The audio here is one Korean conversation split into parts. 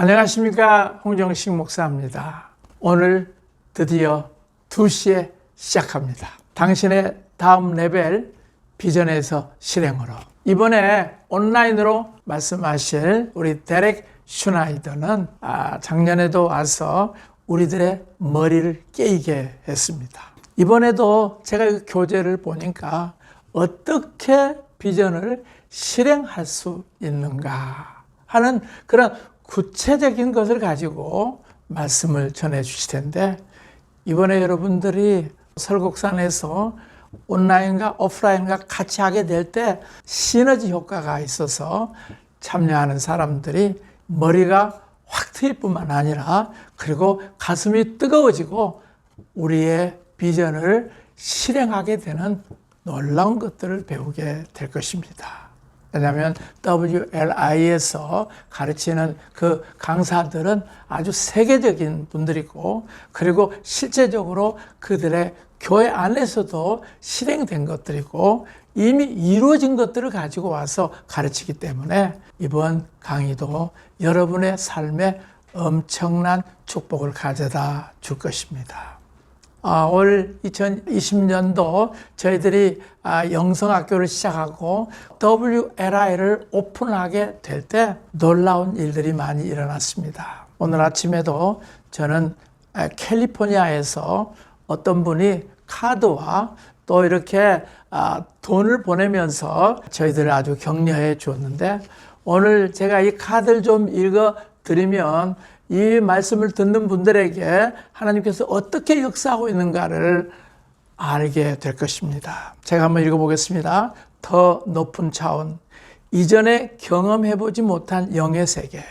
안녕하십니까 홍정식 목사입니다. 오늘 드디어 2시에 시작합니다. 당신의 다음 레벨 비전에서 실행으로 이번에 온라인으로 말씀하실 우리 데렉 슈나이더는 아, 작년에도 와서 우리들의 머리를 깨이게 했습니다. 이번에도 제가 이 교재를 보니까 어떻게 비전을 실행할 수 있는가 하는 그런 구체적인 것을 가지고 말씀을 전해 주실 텐데 이번에 여러분들이 설국산에서 온라인과 오프라인과 같이 하게 될 때 시너지 효과가 있어서 참여하는 사람들이 머리가 확 트일 뿐만 아니라 그리고 가슴이 뜨거워지고 우리의 비전을 실행하게 되는 놀라운 것들을 배우게 될 것입니다. 왜냐하면 WLI에서 가르치는 그 강사들은 아주 세계적인 분들이고 그리고 실제적으로 그들의 교회 안에서도 실행된 것들이고 이미 이루어진 것들을 가지고 와서 가르치기 때문에 이번 강의도 여러분의 삶에 엄청난 축복을 가져다 줄 것입니다. 아, 올 2020년도 저희들이 아, 영성학교를 시작하고 WLI를 오픈하게 될 때 놀라운 일들이 많이 일어났습니다. 오늘 아침에도 저는 아, 캘리포니아에서 어떤 분이 카드와 또 이렇게 아, 돈을 보내면서 저희들을 아주 격려해 주었는데 오늘 제가 이 카드를 좀 읽어 드리면 이 말씀을 듣는 분들에게 하나님께서 어떻게 역사하고 있는가를 알게 될 것입니다. 제가 한번 읽어보겠습니다. 더 높은 차원, 이전에 경험해보지 못한 영의 세계,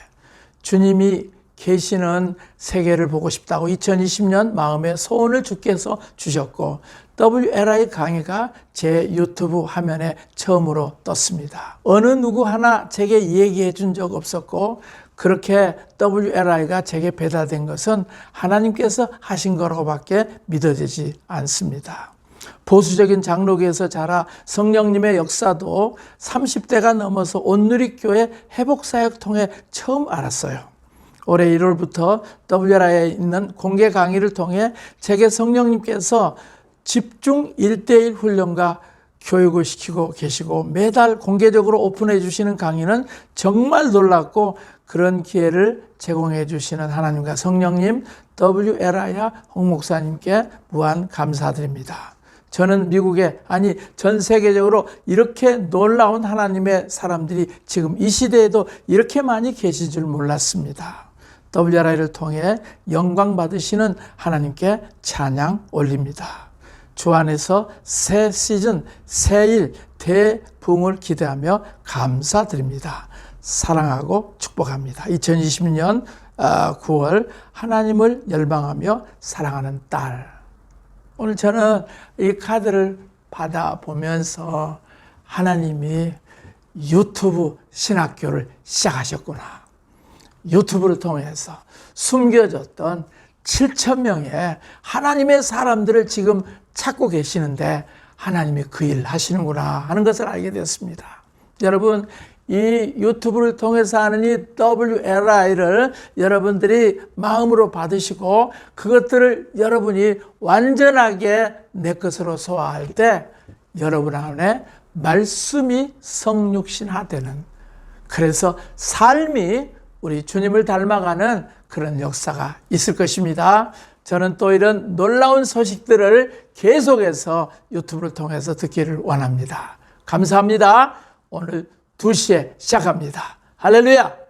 주님이 계시는 세계를 보고 싶다고 2020년 마음에 소원을 주께서 주셨고 WLI 강의가 제 유튜브 화면에 처음으로 떴습니다. 어느 누구 하나 제게 얘기해 준 적 없었고 그렇게 WLI가 제게 배달된 것은 하나님께서 하신 거라고밖에 믿어지지 않습니다. 보수적인 장로교에서 자라 성령님의 역사도 30대가 넘어서 온누리교회 회복사역 통해 처음 알았어요. 올해 1월부터 WRI에 있는 공개 강의를 통해 제게 성령님께서 집중 1대1 훈련과 교육을 시키고 계시고 매달 공개적으로 오픈해 주시는 강의는 정말 놀랍고 그런 기회를 제공해 주시는 하나님과 성령님 WLI와 홍 목사님께 무한 감사드립니다. 저는 미국에 아니 전 세계적으로 이렇게 놀라운 하나님의 사람들이 지금 이 시대에도 이렇게 많이 계실 줄 몰랐습니다. WRI를 통해 영광 받으시는 하나님께 찬양 올립니다. 주 안에서 새 시즌, 새 일, 대붕을 기대하며 감사드립니다. 사랑하고 축복합니다. 2020년 9월 하나님을 열방하며 사랑하는 딸. 오늘 저는 이 카드를 받아 보면서 하나님이 유튜브 신학교를 시작하셨구나. 유튜브를 통해서 숨겨졌던 7천 명의 하나님의 사람들을 지금 찾고 계시는데 하나님이 그 일 하시는구나 하는 것을 알게 되었습니다. 여러분, 이 유튜브를 통해서 하는 이 WLI를 여러분들이 마음으로 받으시고 그것들을 여러분이 완전하게 내 것으로 소화할 때 여러분 안에 말씀이 성육신화되는 그래서 삶이 우리 주님을 닮아가는 그런 역사가 있을 것입니다. 저는 또 이런 놀라운 소식들을 계속해서 유튜브를 통해서 듣기를 원합니다. 감사합니다. 오늘 2시에 시작합니다. 할렐루야!